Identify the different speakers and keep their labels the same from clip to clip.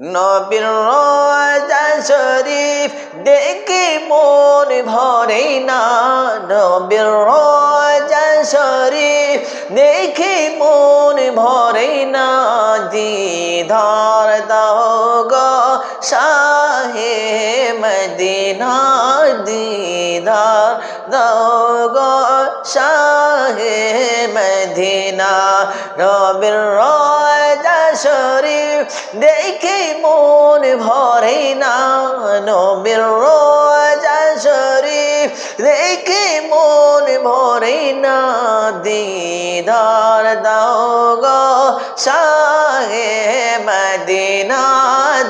Speaker 1: নবীর রোজা শরীফ দেখে মন ভরে না। নবীর রোজা শরীফ দেখে মন ভরে না। দিদার দাও গো শাহে মদিনা। দিদার দাও গো শাহে মদিনা নবীর রোজা শরীফ, দেখে মন ভরে না। নবীর রোজা শরীফ, দেখে মন ভরে না। দিদার দাও গো মদিনা,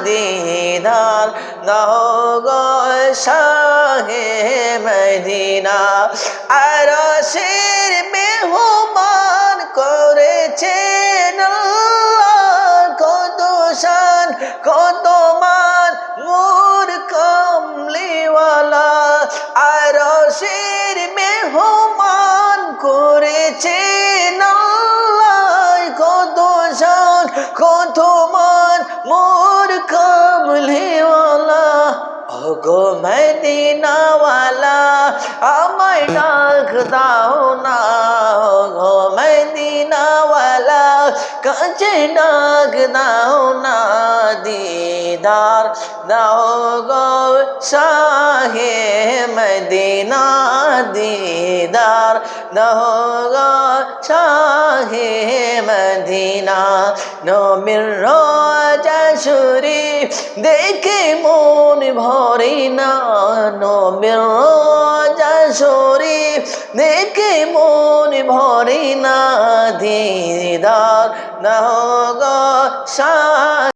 Speaker 1: দিদার দাও গো শাহে মদিনা। শান কত মান মোর কমলিওয়ালা। আর শের মেহমান আল্লাহ কত শান কত মান মোর কমলিওয়ালা। ওগো মদিনাওয়ালা, আমায় ডাক দাও না, ওগো মদিনাওয়ালা কাছে ডাক দাও না দিদার। দাও গো শাহে মদিনা দিদার। দাও গো শাহে মদিনা। নমির রোজা শরীফ দেখে মন ভরে না। নমির রোজা দেখে মন ভরে না দিদার না শাহ